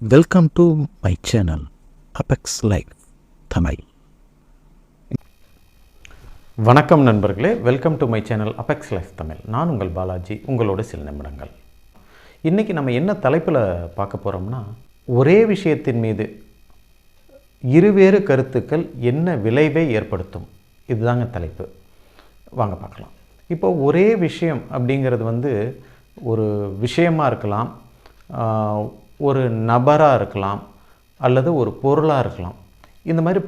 Welcome to my channel Apex Life Tamil வணக்கம் நண்பர்களே welcome to my channel Apex Life Tamil நான் உங்கள் பாலாஜி உங்களோட சில நிமிடங்கள். இன்றைக்கி நம்ம என்ன தலைப்பில் பார்க்க போகிறோம்னா ஒரே விஷயத்தின் மீது இருவேறு கருத்துக்கள் என்ன விளைவை ஏற்படுத்தும்? இதுதாங்க தலைப்பு. வாங்க பார்க்கலாம். இப்போ ஒரே விஷயம் அப்படிங்கிறது வந்து ஒரு விஷயமாக இருக்கலாம். ஒரு நபராக இருக்கலாம் அல்லது ஒரு பொருளாக இருக்கலாம். இந்த மாதிரி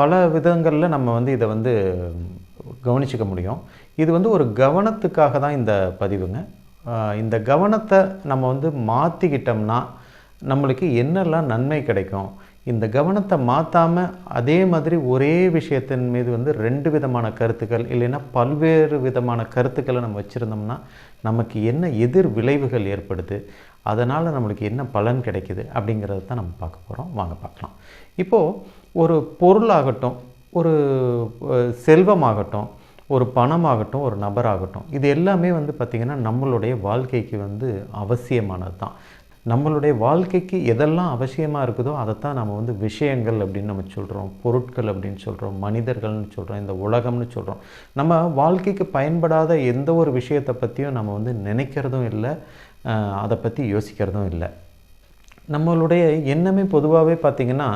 பல விதங்களில் நம்ம வந்து இதை வந்து கவனிச்சுக்க முடியும். இது வந்து ஒரு கவனத்துக்காக தான் இந்த பதிவுங்க. இந்த கவனத்தை நம்ம வந்து மாற்றிக்கிட்டோம்னா நம்மளுக்கு என்னெல்லாம் நன்மை கிடைக்கும்? இந்த கவனத்தை மாற்றாமல் அதே மாதிரி ஒரே விஷயத்தின் மீது வந்து ரெண்டு விதமான கருத்துக்கள் இல்லைன்னா பல்வேறு விதமான கருத்துக்களை நம்ம வச்சுருந்தோம்னா நமக்கு என்ன எதிர் விளைவுகள் ஏற்படுது அதனால் நம்மளுக்கு என்ன பலன் கிடைக்குது அப்படிங்கிறத தான் நம்ம பார்க்க போகிறோம் வாங்க பார்க்கலாம். இப்போது ஒரு பொருளாகட்டும் ஒரு செல்வமாகட்டும் ஒரு பணமாகட்டும் ஒரு நபராகட்டும் இது எல்லாமே வந்து பார்த்திங்கன்னா நம்மளுடைய வாழ்க்கைக்கு வந்து அவசியமானது தான் நம்மளுடைய வாழ்க்கைக்கு எதெல்லாம் அவசியமாக இருக்குதோ அதைத்தான் நம்ம வந்து விஷயங்கள் அப்படின்னு நம்ம சொல்கிறோம் பொருட்கள் அப்படின்னு சொல்கிறோம் மனிதர்கள்னு சொல்கிறோம் இந்த உலகம்னு சொல்கிறோம் நம்ம வாழ்க்கைக்கு பயன்படாத எந்த ஒரு விஷயத்தை பற்றியும் நம்ம வந்து நினைக்கிறதும் இல்லை. அதை பற்றி யோசிக்கிறதும் இல்லை. நம்மளுடைய எண்ணமே பொதுவாகவே பார்த்திங்கன்னா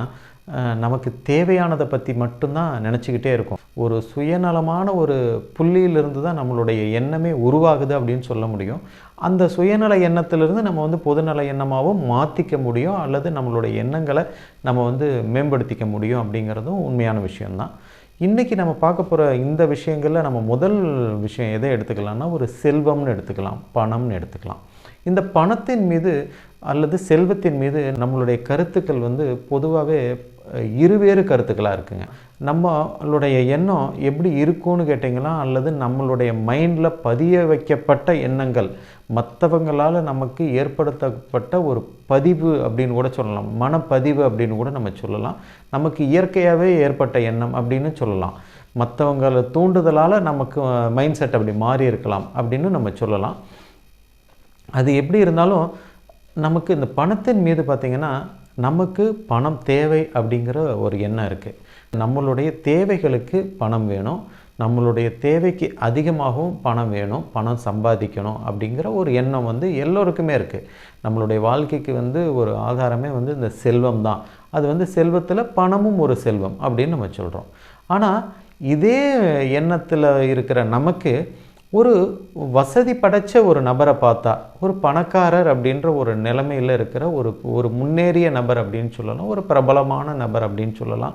நமக்கு தேவையானதை பற்றி மட்டும்தான் நினச்சிக்கிட்டே இருக்கும். ஒரு சுயநலமான ஒரு புள்ளியிலிருந்து தான் நம்மளுடைய எண்ணமே உருவாகுது அப்படின்னு சொல்ல முடியும். அந்த சுயநல எண்ணத்திலிருந்து நம்ம வந்து பொதுநல எண்ணமாகவும் மாற்றிக்க முடியும் அல்லது நம்மளுடைய எண்ணங்களை நம்ம வந்து மேம்படுத்திக்க முடியும் அப்படிங்கிறதும் உண்மையான விஷயம்தான். இன்றைக்கி நம்ம பார்க்க போகிற இந்த விஷயங்களில் நம்ம முதல் விஷயம் எதை எடுத்துக்கலாம்னா ஒரு செல்வம்னு எடுத்துக்கலாம் பணம்னு எடுத்துக்கலாம். இந்த பணத்தின் மீது அல்லது செல்வத்தின் மீது நம்மளுடைய கருத்துக்கள் வந்து பொதுவாகவே இருவேறு கருத்துக்களாக இருக்குங்க. நம்மளுடைய எண்ணம் எப்படி இருக்கும்னு கேட்டிங்கன்னா அல்லது நம்மளுடைய மைண்டில் பதிய வைக்கப்பட்ட எண்ணங்கள் மற்றவங்களால் நமக்கு ஏற்படுத்தப்பட்ட ஒரு பதிவு அப்படின்னு கூட சொல்லலாம். மனப்பதிவு அப்படின்னு கூட நம்ம சொல்லலாம். நமக்கு இயற்கையாகவே ஏற்பட்ட எண்ணம் அப்படின்னு சொல்லலாம். மற்றவங்கள தூண்டுதலால் நமக்கு மைண்ட் செட் அப்படி மாறி இருக்கலாம் அப்படின்னு நம்ம சொல்லலாம். அது எப்படி இருந்தாலும் நமக்கு இந்த பணத்தின் மீது பார்த்திங்கன்னா நமக்கு பணம் தேவை அப்படிங்கிற ஒரு எண்ணம் இருக்குது நம்மளுடைய தேவைகளுக்கு பணம் வேணும். நம்மளுடைய தேவைக்கு அதிகமாகவும் பணம் வேணும். பணம் சம்பாதிக்கணும் அப்படிங்கிற ஒரு எண்ணம் வந்து எல்லோருக்குமே இருக்குது நம்மளுடைய வாழ்க்கைக்கு வந்து ஒரு ஆதாரமே வந்து இந்த செல்வம் தான். அது வந்து செல்வத்தில் பணமும் ஒரு செல்வம் அப்படின்னு நம்ம சொல்கிறோம் ஆனால் இதே எண்ணத்தில் இருக்கிற நமக்கு ஒரு வசதி படைச்ச ஒரு நபரை பார்த்தா ஒரு பணக்காரர் அப்படின்ற ஒரு நிலைமையில் இருக்கிற ஒரு ஒரு முன்னேறிய நபர் அப்படின்னு சொல்லலாம் ஒரு பிரபலமான நபர் அப்படின்னு சொல்லலாம்.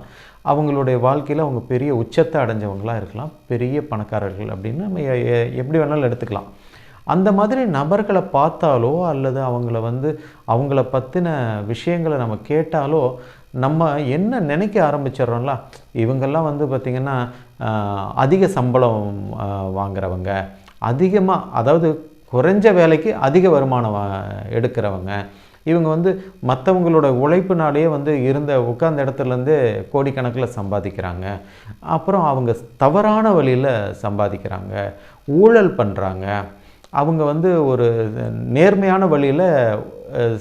அவங்களுடைய வாழ்க்கையில் அவங்க பெரிய உச்சத்தை அடைஞ்சவங்களாக இருக்கலாம் பெரிய பணக்காரர்கள் அப்படின்னு நம்ம எப்படி வேணாலும் எடுத்துக்கலாம். அந்த மாதிரி நபர்களை பார்த்தாலோ அல்லது அவங்கள வந்து அவங்கள பற்றின விஷயங்களை நம்ம கேட்டாலோ நம்ம என்ன நினைக்க ஆரம்பிச்சிடுறோம்ல? இவங்கெல்லாம் வந்து பார்த்திங்கன்னா அதிக சம்பளம் வாங்குறவங்க. அதிகமாக அதாவது குறைஞ்ச வேலைக்கு அதிக வருமானம் எடுக்கிறவங்க. இவங்க வந்து மற்றவங்களோட உழைப்புனாலேயே வந்து இருந்த உட்கார்ந்த இடத்துலேருந்து கோடிக்கணக்கில் சம்பாதிக்கிறாங்க. அப்புறம் அவங்க தவறான வழியில் சம்பாதிக்கிறாங்க. ஊழல் பண்ணுறாங்க அவங்க வந்து ஒரு நேர்மையான வழியில்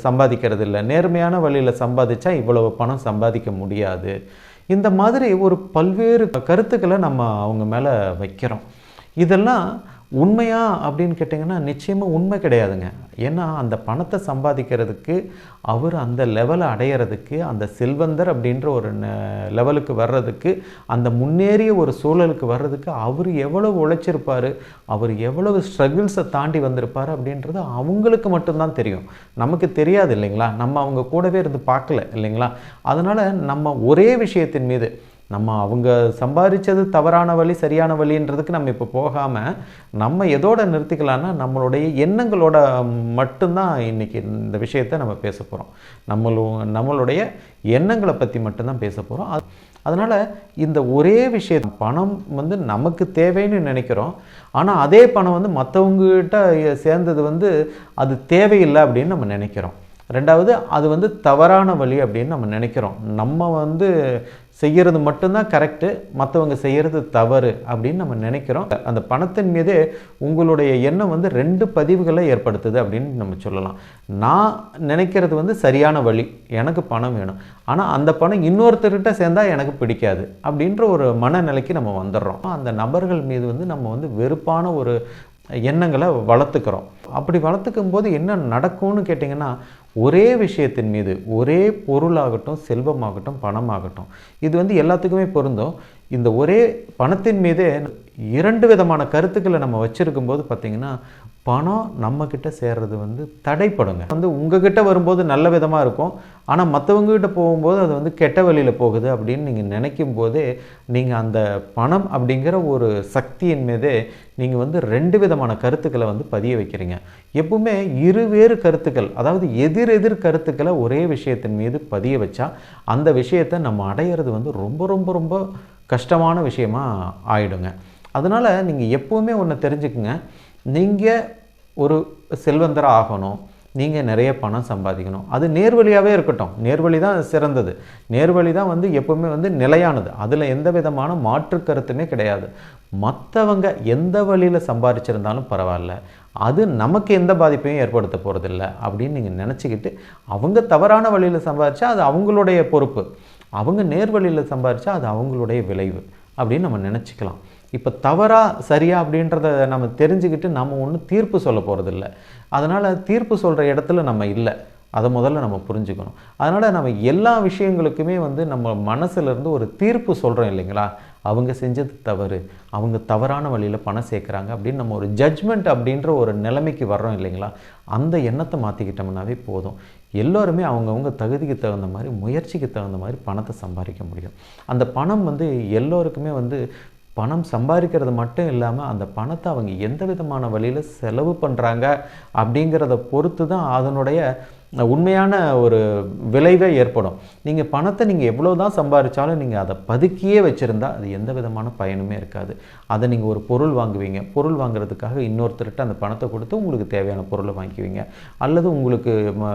சம்பாதிக்கிறது இல்லை நேர்மையான வழியில் சம்பாதிச்சா இவ்வளவு பணம் சம்பாதிக்க முடியாது. இந்த மாதிரி ஒரு பல்வேறு கருத்துக்களை நம்ம அவங்க மேலே வைக்கிறோம். இதெல்லாம் உண்மையா அப்படின்னு கேட்டிங்கன்னா நிச்சயமாக உண்மை கிடையாதுங்க. ஏன்னா அந்த பணத்தை சம்பாதிக்கிறதுக்கு அவர் அந்த லெவலை அடையிறதுக்கு அந்த செல்வந்தர் அப்படின்ற ஒரு லெவலுக்கு வர்றதுக்கு அந்த முன்னேறிய ஒரு சூழலுக்கு வர்றதுக்கு அவர் எவ்வளவு உழைச்சிருப்பார் அவர் எவ்வளவு ஸ்ட்ரகிள்ஸை தாண்டி வந்திருப்பார் அப்படின்றது அவங்களுக்கு மட்டும்தான் தெரியும். நமக்கு தெரியாது இல்லைங்களா? நம்ம அவங்க கூடவே இருந்து பார்க்கல இல்லைங்களா? அதனால் நம்ம ஒரே விஷயத்தின் மீது நம்ம அவங்க சம்பாதிச்சது தவறான வழி சரியான வழின்றதுக்கு நம்ம இப்போ போகாமல் நம்ம எதோட நிறுத்திக்கலான்னா நம்மளுடைய எண்ணங்களோட மட்டும்தான் இன்றைக்கி இந்த விஷயத்தை நம்ம பேச போகிறோம் நம்மளு நம்மளுடைய எண்ணங்களை பற்றி மட்டும்தான் பேச போகிறோம் அது அதனால் இந்த ஒரே விஷயம் பணம் வந்து நமக்கு தேவைன்னு நினைக்கிறோம். ஆனால் அதே பணம் வந்து மற்றவங்ககிட்ட சேர்ந்தது வந்து அது தேவையில்லை அப்படின்னு நம்ம நினைக்கிறோம். ரெண்டாவது அது வந்து தவறான வழி அப்படின்னு நம்ம நினைக்கிறோம். நம்ம வந்து செய்கிறது மட்டும்தான் கரெக்டு மற்றவங்க செய்கிறது தவறு அப்படின்னு நம்ம நினைக்கிறோம். அந்த பணத்தின் மீதே உங்களுடைய எண்ணம் வந்து ரெண்டு பதிவுகளை ஏற்படுத்துது அப்படின்னு நம்ம சொல்லலாம். நான் நினைக்கிறது வந்து சரியான வழி எனக்கு பணம் வேணும். ஆனால் அந்த பணம் இன்னொருத்தர்கிட்ட சேர்ந்தால் எனக்கு பிடிக்காது அப்படின்ற ஒரு மனநிலைக்கு நம்ம வந்துடுறோம். அந்த நபர்கள் மீது வந்து நம்ம வந்து வெறுப்பான ஒரு எண்ணங்களை வளர்த்துக்கிறோம். அப்படி வளர்த்துக்கும் போது என்ன நடக்கும்னு கேட்டிங்கன்னா ஒரே விஷயத்தின் மீது ஒரே பொருளாகட்டும் செல்வமாகட்டும் பணமாகட்டும் இது வந்து எல்லாத்துக்குமே பொருந்தும். இந்த ஒரே பணத்தின் மீதே இரண்டு விதமான கருத்துக்களை நம்ம வச்சுருக்கும் போது பார்த்திங்கன்னா பணம் நம்மக்கிட்ட சேர்றது வந்து தடைப்படுங்க. வந்து உங்ககிட்ட வரும்போது நல்ல விதமாக இருக்கும். ஆனால் மற்றவங்ககிட்ட போகும்போது அது வந்து கெட்ட வழியில் போகுது அப்படின்னு நீங்கள் நினைக்கும் போதே நீங்கள் அந்த பணம் அப்படிங்கிற ஒரு சக்தியின் மீதே நீங்கள் வந்து ரெண்டு விதமான கருத்துக்களை வந்து பதிய வைக்கிறீங்க. எப்பவுமே இருவேறு கருத்துக்கள் அதாவது எதிர் எதிர் கருத்துக்களை ஒரே விஷயத்தின் மீது பதிய வச்சா அந்த விஷயத்தை நம்ம அடையிறது வந்து ரொம்ப ரொம்ப ரொம்ப கஷ்டமான விஷயமா ஆயிடுங்க. அதனால் நீங்கள் எப்போவுமே ஒன்று தெரிஞ்சுக்குங்க. நீங்கள் ஒரு செல்வந்தராக ஆகணும் நீங்கள் நிறைய பணம் சம்பாதிக்கணும். அது நேர்வழியாகவே இருக்கட்டும். நேர்வழி தான் சிறந்தது. நேர்வழி தான் வந்து எப்போவுமே வந்து நிலையானது. அதில் எந்த விதமான மாற்று கருத்துமே கிடையாது. மற்றவங்க எந்த வழியில் சம்பாதிச்சிருந்தாலும் பரவாயில்ல. அது நமக்கு எந்த பாதிப்பையும் ஏற்படுத்த போகிறதில்ல அப்படின்னு நீங்கள் நினச்சிக்கிட்டு அவங்க தவறான வழியில் சம்பாதிச்சா அது அவங்களுடைய பொறுப்பு. அவங்க நேர்வழியில் சம்பாதிச்சா அது அவங்களுடைய விளைவு அப்படின்னு நம்ம நினச்சிக்கலாம். இப்போ தவறாக சரியா அப்படின்றத நம்ம தெரிஞ்சுக்கிட்டு நம்ம ஒன்றும் தீர்ப்பு சொல்ல போகிறதில்ல அதனால் தீர்ப்பு சொல்கிற இடத்துல நம்ம இல்லை. அதை முதல்ல நம்ம புரிஞ்சுக்கணும். அதனால் நம்ம எல்லா விஷயங்களுக்குமே வந்து நம்ம மனசுலேருந்து ஒரு தீர்ப்பு சொல்கிறோம் இல்லைங்களா? அவங்க செஞ்சது தவறு. அவங்க தவறான வழியில் பணம் சேர்க்குறாங்க அப்படின்னு நம்ம ஒரு ஜட்ஜ்மெண்ட் அப்படின்ற ஒரு நிலைமைக்கு வர்றோம் இல்லைங்களா? அந்த எண்ணத்தை மாற்றிக்கிட்டோம்னாவே போதும். எல்லோருமே அவங்கவுங்க தகுதிக்கு தகுந்த மாதிரி முயற்சிக்கு தகுந்த மாதிரி பணத்தை சம்பாதிக்க முடியும். அந்த பணம் வந்து எல்லோருக்குமே வந்து பணம் சம்பாதிக்கிறது மட்டும் இல்லாமல் அந்த பணத்தை அவங்க எந்த விதமான வழியில் செலவு பண்ணுறாங்க அப்படிங்கிறத பொறுத்து தான் அதனுடைய உண்மையான ஒரு விளைவே ஏற்படும். நீங்கள் பணத்தை நீங்கள் எவ்வளோ தான் சம்பாதிச்சாலும் நீங்கள் அதை பதுக்கியே வச்சுருந்தா அது எந்த விதமான பயனுமே இருக்காது. அதை நீங்கள் ஒரு பொருள் வாங்குவீங்க. பொருள் வாங்குறதுக்காக இன்னொருத்தர்கிட்ட அந்த பணத்தை கொடுத்து உங்களுக்கு தேவையான பொருளை வாங்கிக்குவீங்க. அல்லது உங்களுக்கு ம,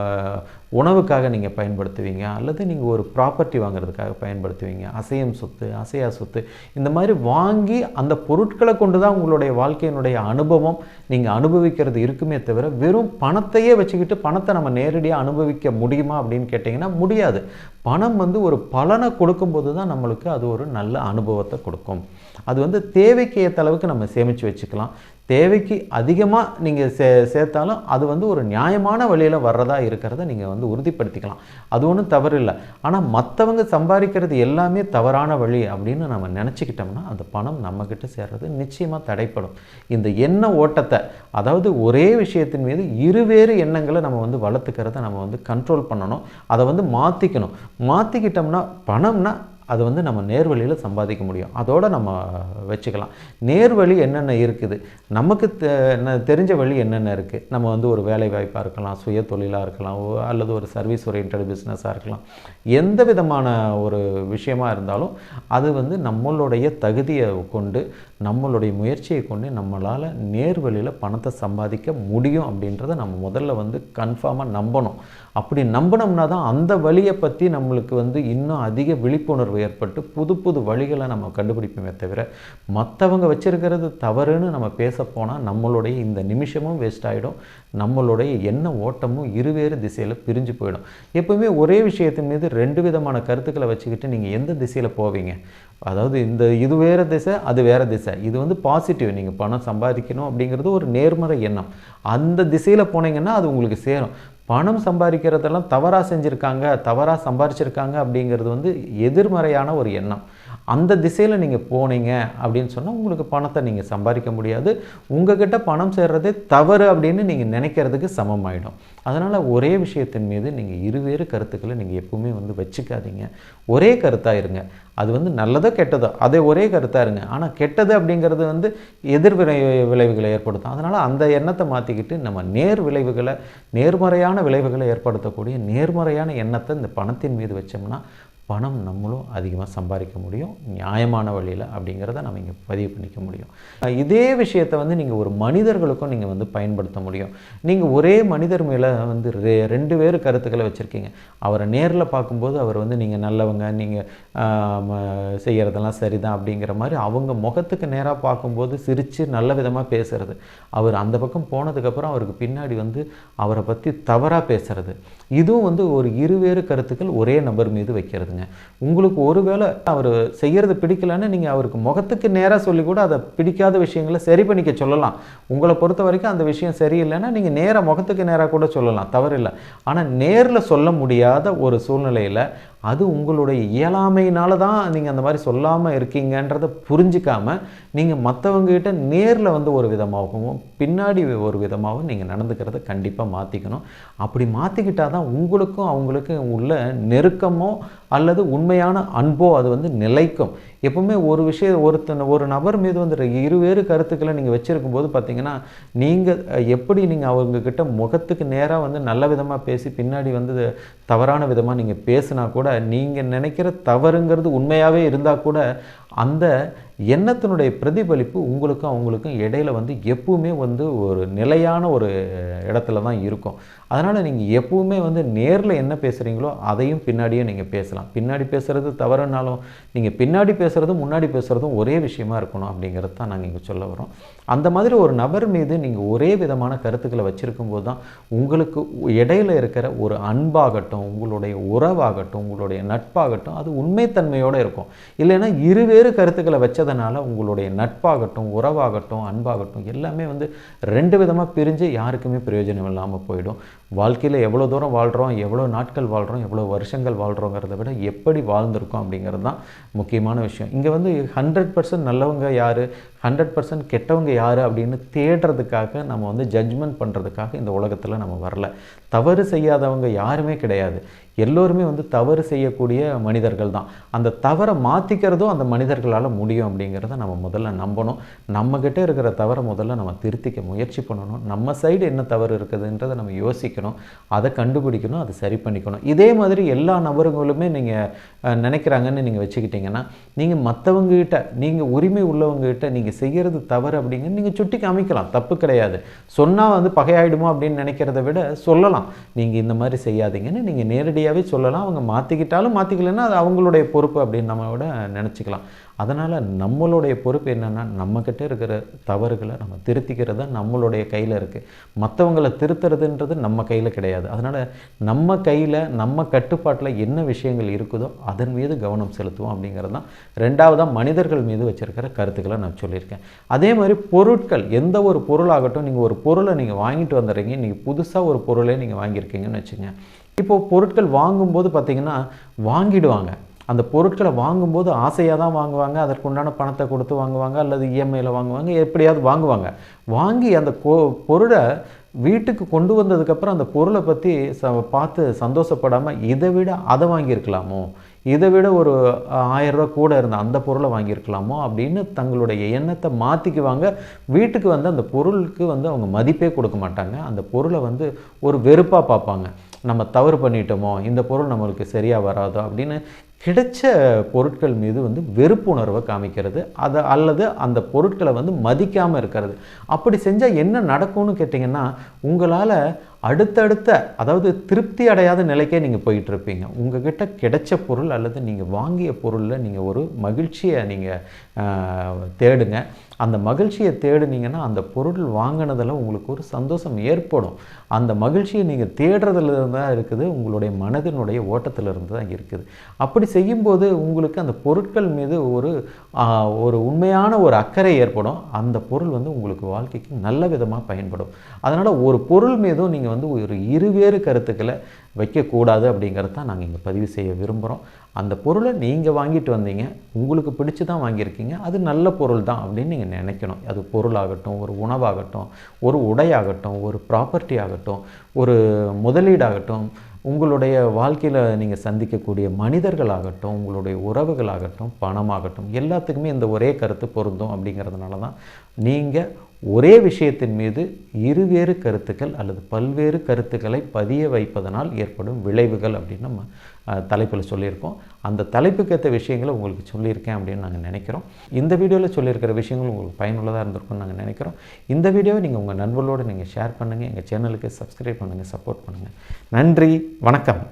உணவுக்காக நீங்கள் பயன்படுத்துவீங்க. அல்லது நீங்கள் ஒரு ப்ராப்பர்ட்டி வாங்குறதுக்காக பயன்படுத்துவீங்க. அசையும் சொத்து அசையா சொத்து. இந்த மாதிரி வாங்கி அந்த பொருட்களை கொண்டு தான் உங்களுடைய வாழ்க்கையினுடைய அனுபவம் நீங்கள் அனுபவிக்கிறது இருக்குமே தவிர வெறும் பணத்தையே வச்சுக்கிட்டு பணத்தை நம்ம நேரடியாக அனுபவிக்க முடியுமா அப்படின்னு கேட்டிங்கன்னா முடியாது. பணம் வந்து ஒரு பலனை கொடுக்கும்போது தான் நம்மளுக்கு அது ஒரு நல்ல அனுபவத்தை கொடுக்கும். அது வந்து தேவைக்கு ஏற்ற அளவுக்கு நம்ம சேமித்து வச்சுக்கலாம். தேவைக்கு அதிகமாக நீங்கள் சே சேர்த்தாலும் அது வந்து ஒரு நியாயமான வழியில் வர்றதா இருக்கிறத நீங்கள் வந்து உறுதிப்படுத்திக்கலாம். அது ஒன்றும் தவறு இல்லை. ஆனால் மற்றவங்க சம்பாதிக்கிறது எல்லாமே தவறான வழி அப்படின்னு நம்ம நினச்சிக்கிட்டோம்னா அந்த பணம் நம்மக்கிட்ட சேர்றது நிச்சயமாக தடைப்படும். இந்த எண்ண ஓட்டத்தை அதாவது ஒரே விஷயத்தின் மீது இருவேறு எண்ணங்களை நம்ம வந்து வளர்த்துக்கிறத நம்ம வந்து கண்ட்ரோல் பண்ணணும். அதை வந்து மாற்றிக்கணும் மாற்றிக்கிட்டோம்னா பணம்னா அது வந்து நம்ம நேர்வழியில் சம்பாதிக்க முடியும். அதோடு நம்ம வச்சுக்கலாம். நேர்வழி என்னென்ன இருக்குது? நமக்கு தெ- என்ன- தெரிஞ்ச வழி என்னென்ன இருக்குது நம்ம வந்து ஒரு வேலை வாய்ப்பாக இருக்கலாம் சுய தொழிலாக இருக்கலாம் ஓ- அல்லது ஒரு சர்வீஸ் ஓரியன்ட் பிஸ்னஸாக இருக்கலாம். எந்த விதமான ஒரு விஷயமாக இருந்தாலும் அது வந்து நம்மளுடைய தகுதியை கொண்டு நம்மளுடைய முயற்சியை கொண்டு நம்மளால் நேர்வழியில் பணத்தை சம்பாதிக்க முடியும் அப்படின்றத நம்ம முதல்ல வந்து கன்ஃபார்மாக நம்பணும். அப்படி நம்பினோம்னா தான் அந்த வழியை பற்றி நம்மளுக்கு வந்து இன்னும் அதிக விழிப்புணர்வு ஏற்பட்டு புது புது வழிகளை நம்ம கண்டுபிடிப்போமே தவிர மற்றவங்க வச்சுருக்கிறது தவறுன்னு நம்ம பேச போனால் நம்மளுடைய இந்த நிமிஷமும் வேஸ்ட் ஆகிடும் நம்மளுடைய எண்ண ஓட்டமும் இருவேறு திசையில் பிரிஞ்சு போயிடும். எப்பவுமே ஒரே விஷயத்தின் மீது ரெண்டு விதமான கருத்துக்களை வச்சுக்கிட்டு நீங்கள் எந்த திசையில் போவீங்க? அதாவது இந்த இது வேறு திசை அது வேறு திசை. இது வந்து பாசிட்டிவ் நீங்கள் பணம் சம்பாதிக்கணும் அப்படிங்கிறது ஒரு நேர்மறை எண்ணம். அந்த திசையில் போனீங்கன்னா அது உங்களுக்கு சேரும். பணம் சம்பாதிக்கிறதெல்லாம் தவறாக செஞ்சுருக்காங்க தவறாக சம்பாதிச்சிருக்காங்க அப்படிங்கிறது வந்து எதிர்மறையான ஒரு எண்ணம். அந்த திசையில் நீங்கள் போனீங்க அப்படின்னு சொன்னால் உங்களுக்கு பணத்தை நீங்கள் சம்பாதிக்க முடியாது. உங்ககிட்ட பணம் சேர்றதே தவறு அப்படின்னு நீங்கள் நினைக்கிறதுக்கு சமமாயிடும். அதனால் ஒரே விஷயத்தின் மீது நீங்கள் இருவேறு கருத்துக்களை நீங்கள் எப்பவுமே வந்து வச்சுக்காதீங்க. ஒரே கருத்தாக இருங்க. அது வந்து நல்லதோ கெட்டதோ அதே ஒரே கருத்தாக இருங்க. ஆனால் கெட்டது அப்படிங்கிறது வந்து எதிர் விளை விளைவுகளை ஏற்படுத்தும். அதனால் அந்த எண்ணத்தை மாற்றிக்கிட்டு நம்ம நேர் விளைவுகளை நேர்மறையான விளைவுகளை ஏற்படுத்தக்கூடிய நேர்மறையான எண்ணத்தை இந்த பணத்தின் மீது வச்சோம்னா பணம் நம்மளும் அதிகமாக சம்பாதிக்க முடியும். நியாயமான வழியில் அப்படிங்கிறத நம்ம இங்கே பதிவு பண்ணிக்க முடியும். இதே விஷயத்தை வந்து நீங்கள் ஒரு மனிதர்களுக்கும் நீங்கள் வந்து பயன்படுத்த முடியும். நீங்கள் ஒரே மனிதர் மேலே வந்து ரெ ரெண்டு பேர் கருத்துக்களை வச்சுருக்கீங்க. அவரை நேரில் பார்க்கும்போது அவர் வந்து நீங்கள் நல்லவங்க நீங்கள் செய்கிறதெல்லாம் சரிதான் அப்படிங்கிற மாதிரி அவங்க முகத்துக்கு நேராக பார்க்கும்போது சிரித்து நல்ல விதமாக பேசுகிறது அவர் அந்த பக்கம் போனதுக்கப்புறம் அவருக்கு பின்னாடி வந்து அவரை பற்றி தவறாக பேசுகிறது இதுவும் வந்து ஒரு இருவேறு கருத்துக்கள் ஒரே நபர் மீது வைக்கிறதுங்க. உங்களுக்கு ஒருவேளை அவர் செய்கிறது பிடிக்கலன்னு நீங்கள் அவருக்கு முகத்துக்கு நேராக சொல்லி கூட அதை பிடிக்காத விஷயங்களை சரி பண்ணிக்க சொல்லலாம். உங்களை பொறுத்த வரைக்கும் அந்த விஷயம் சரியில்லைன்னா நீங்கள் நேராக முகத்துக்கு நேராக கூட சொல்லலாம். தவறில்லை. ஆனால் நேரில் சொல்ல முடியாத ஒரு சூழ்நிலையில் அது உங்களுடைய இயலாமையினால தான் நீங்கள் அந்த மாதிரி சொல்லாமல் இருக்கீங்கன்றதை புரிஞ்சிக்காமல் நீங்கள் மற்றவங்ககிட்ட நேரில் வந்து ஒரு விதமாகவும் பின்னாடி ஒரு விதமாகவும் நீங்கள் நடந்துக்கிறத கண்டிப்பாக மாற்றிக்கணும் அப்படி மாற்றிக்கிட்டால் தான் உங்களுக்கும் அவங்களுக்கும் உள்ள நெருக்கமோ அல்லது உண்மையான அன்போ அது வந்து நிலைக்கும். எப்பவுமே ஒரு விஷயம் ஒருத்தன் ஒரு நபர் மீது வந்து இருவேறு கருத்துக்களை நீங்கள் வச்சுருக்கும் போது பார்த்தீங்கன்னா நீங்கள் எப்படி நீங்கள் அவங்கக்கிட்ட முகத்துக்கு நேராக வந்து நல்ல விதமாக பேசி பின்னாடி வந்து தவறான விதமாக நீங்கள் பேசினா கூட நீங்கள் நினைக்கிற தவறுங்கிறது உண்மையாகவே இருந்தால் கூட அந்த எண்ணத்தினுடைய பிரதிபலிப்பு உங்களுக்கும் அவங்களுக்கும் இடையில வந்து எப்பவுமே வந்து ஒரு நிலையான ஒரு இடத்துல தான் இருக்கும். அதனால் நீங்கள் எப்பவுமே வந்து நேரில் என்ன பேசுகிறீங்களோ அதையும் பின்னாடியே நீங்கள் பேசலாம். பின்னாடி பேசுகிறது தவறுனாலும் நீங்கள் பின்னாடி பேசுகிறதும் முன்னாடி பேசுகிறதும் ஒரே விஷயமா இருக்கணும் அப்படிங்கிறது தான் நாங்கள் இங்கே சொல்ல வரோம் அந்த மாதிரி ஒரு நபர் மீது நீங்கள் ஒரே விதமான கருத்துக்களை வச்சுருக்கும் போது தான் உங்களுக்கு இடையில இருக்கிற ஒரு அன்பாகட்டும் உங்களுடைய உறவாகட்டும் உங்களுடைய நட்பாகட்டும் அது உண்மைத்தன்மையோடு இருக்கும். இல்லைன்னா இருவே வெவ்வேறு கருத்துக்களை வச்சதுனால உங்களுடைய நட்பாகட்டும் உறவாகட்டும் அன்பாகட்டும் எல்லாமே வந்து ரெண்டு விதமாக பிரிஞ்சு யாருக்குமே பிரயோஜனம் இல்லாமல் போயிடும். வாழ்க்கையில் எவ்வளோ தூரம் வாழ்கிறோம் எவ்வளோ நாட்கள் வாழ்கிறோம் எவ்வளோ வருஷங்கள் வாழ்கிறோங்கிறத விட எப்படி வாழ்ந்திருக்கோம் அப்படிங்கிறது தான் முக்கியமான விஷயம். இங்கே வந்து ஹண்ட்ரட் பர்சன்ட் நல்லவங்க யார்? ஹண்ட்ரட் பர்சன்ட் கெட்டவங்க யார் அப்படின்னு தேடுறதுக்காக நம்ம வந்து ஜட்ஜ்மெண்ட் பண்ணுறதுக்காக இந்த உலகத்தில் நம்ம வரல. தவறு செய்யாதவங்க யாருமே கிடையாது. எல்லோருமே வந்து தவறு செய்யக்கூடிய மனிதர்கள் தான். அந்த தவறை மாற்றிக்கிறதும் அந்த மனிதர்களால் முடியும் அப்படிங்கிறத நம்ம முதல்ல நம்பணும். நம்மக்கிட்ட இருக்கிற தவறை முதல்ல நம்ம திருத்திக்க முயற்சி பண்ணணும். நம்ம சைடு என்ன தவறு இருக்குதுன்றதை நம்ம யோசிக்கணும். அதை கண்டுபிடிக்கணும் அதை சரி பண்ணிக்கணும். இதே மாதிரி எல்லா நபர்களுமே நீங்கள் நினைக்கிறாங்கன்னு நீங்கள் வச்சுக்கிட்டிங்கன்னா நீங்கள் மற்றவங்ககிட்ட நீங்கள் உரிமை உள்ளவங்ககிட்ட நீங்கள் செய்கிறது தவறு அப்படிங்கிறது நீங்கள் சுட்டி காமிக்கலாம். தப்பு கிடையாது. சொன்னால் வந்து பகையாயிடுமோ அப்படின்னு நினைக்கிறத விட சொல்லலாம். நீங்கள் இந்த மாதிரி செய்யாதீங்கன்னு நீங்கள் நேரடியாகவே சொல்லலாம். அவங்க மாற்றிக்கிட்டாலும் மாற்றிக்கலன்னா அது அவங்களுடைய பொறுப்பு அப்படின்னு நம்ம விட நினச்சிக்கலாம். அதனால் நம்மளுடைய பொறுப்பு என்னென்னா நம்மக்கிட்ட இருக்கிற தவறுகளை நம்ம திருத்திக்கிறது தான் நம்மளுடைய கையில் இருக்குது மற்றவங்களை திருத்துறதுன்றது நம்ம கையில் கிடையாது. அதனால் நம்ம கையில் நம்ம கட்டுப்பாட்டில் என்ன விஷயங்கள் இருக்குதோ அதன் மீது கவனம் செலுத்துவோம் அப்படிங்கிறது தான் ரெண்டாவதாக மனிதர்கள் மீது வச்சுருக்கிற கருத்துக்களை நான் சொல்லியிருக்கேன். அதே மாதிரி பொருட்கள் எந்த ஒரு பொருளாகட்டும் நீங்கள் ஒரு பொருளை நீங்கள் வாங்கிட்டு வந்துடுறீங்க. நீங்கள் புதுசாக ஒரு பொருளை நீங்கள் வாங்கியிருக்கீங்கன்னு வச்சுங்க இப்போது பொருட்கள் வாங்கும்போது பார்த்திங்கன்னா வாங்கிடுவாங்க. அந்த பொருட்களை வாங்கும்போது ஆசையாக தான் வாங்குவாங்க அதற்கு உண்டான பணத்தை கொடுத்து வாங்குவாங்க அல்லது இஎம்ஐயில் வாங்குவாங்க எப்படியாவது வாங்குவாங்க. வாங்கி அந்த கொ- பொருளை வீட்டுக்கு கொண்டு வந்ததுக்கப்புறம் அந்த பொருளை பற்றி ச பார்த்து சந்தோஷப்படாமல் இதை விட அதை வாங்கியிருக்கலாமோ? இதை விட ஒரு ஆயிரம் கூட இருந்த அந்த பொருளை வாங்கியிருக்கலாமோ? அப்படின்னு தங்களுடைய எண்ணத்தை மாற்றிக்குவாங்க வீட்டுக்கு வந்து அந்த பொருளுக்கு வந்து அவங்க மதிப்பே கொடுக்க மாட்டாங்க. அந்த பொருளை வந்து ஒரு வெறுப்பாக பார்ப்பாங்க. நம்ம தவறு பண்ணிட்டோமோ? இந்த பொருள் நம்மளுக்கு சரியாக வராதோ? அப்படின்னு கிடைச்ச பொருட்கள் மீது வந்து வெறுப்புணர்வை காமிக்கிறது. அதை அல்லது அந்த பொருட்களை வந்து மதிக்காமல் இருக்கிறது. அப்படி செஞ்சால் என்ன நடக்கும்னு கேட்டிங்கன்னா உங்களால் அடுத்தடுத்த அதாவது திருப்தி அடையாத நிலைக்கே நீங்கள் போயிட்டுருப்பீங்க. உங்ககிட்ட கிடைச்ச பொருள் அல்லது நீங்கள் வாங்கிய பொருளில் நீங்கள் ஒரு மகிழ்ச்சியை நீங்கள் தேடுங்க. அந்த மகிழ்ச்சியை தேடுனீங்கன்னா அந்த பொருள் வாங்கினதில் உங்களுக்கு ஒரு சந்தோஷம் ஏற்படும். அந்த மகிழ்ச்சியை நீங்கள் தேடுறதுலேருந்து தான் இருக்குது உங்களுடைய மனதினுடைய ஓட்டத்தில் இருந்து தான் இருக்குது. அப்படி செய்யும்போது உங்களுக்கு அந்த பொருட்கள் மீது ஒரு ஒரு உண்மையான ஒரு அக்கறை ஏற்படும். அந்த பொருள் வந்து உங்களுக்கு வாழ்க்கைக்கு நல்ல விதமாக பயன்படும். அதனால் ஒரு பொருள் மீதும் நீங்கள் வந்து ஒரு இருவேறு கருத்துக்களை வைக்கக்கூடாது அப்படிங்கிறத தான் நாங்கள் இங்கே பதிவு செய்ய விரும்புகிறோம் அந்த பொருளை நீங்கள் வாங்கிட்டு வந்தீங்க உங்களுக்கு பிடிச்சு தான் வாங்கியிருக்கீங்க அது நல்ல பொருள் தான் அப்படின்னு நீங்கள் நினைக்கணும். அது பொருளாகட்டும் ஒரு உணவாகட்டும் ஒரு உடையாகட்டும் ஒரு ப்ராப்பர்ட்டி ஆகட்டும் ஒரு முதலீடாகட்டும் உங்களுடைய வாழ்க்கையில் நீங்கள் சந்திக்கக்கூடிய மனிதர்களாகட்டும் உங்களுடைய உறவுகளாகட்டும் பணமாகட்டும் எல்லாத்துக்குமே இந்த ஒரே கருத்து பொருந்தும் அப்படிங்கிறதுனால தான் நீங்கள் ஒரே விஷயத்தின் மீது இருவேறு கருத்துக்கள் அல்லது பல்வேறு கருத்துக்களை பதிய வைப்பதனால் ஏற்படும் விளைவுகள் அப்படின்னு நம்ம தலைப்பில் சொல்லியிருக்கோம். அந்த தலைப்புக்கு ஏற்ற விஷயங்களை உங்களுக்கு சொல்லியிருக்கேன் அப்படின்னு நாங்கள் நினைக்கிறோம். இந்த வீடியோவில் சொல்லியிருக்கிற விஷயங்கள் உங்களுக்கு பயனுள்ளதாக இருந்திருக்கும்னு நாங்கள் நினைக்கிறோம். இந்த வீடியோவை நீங்கள் உங்கள் நண்பர்களோடு நீங்கள் ஷேர் பண்ணுங்கள் எங்கள் சேனலுக்கு சப்ஸ்கிரைப் பண்ணுங்கள் சப்போர்ட் பண்ணுங்கள் நன்றி வணக்கம்.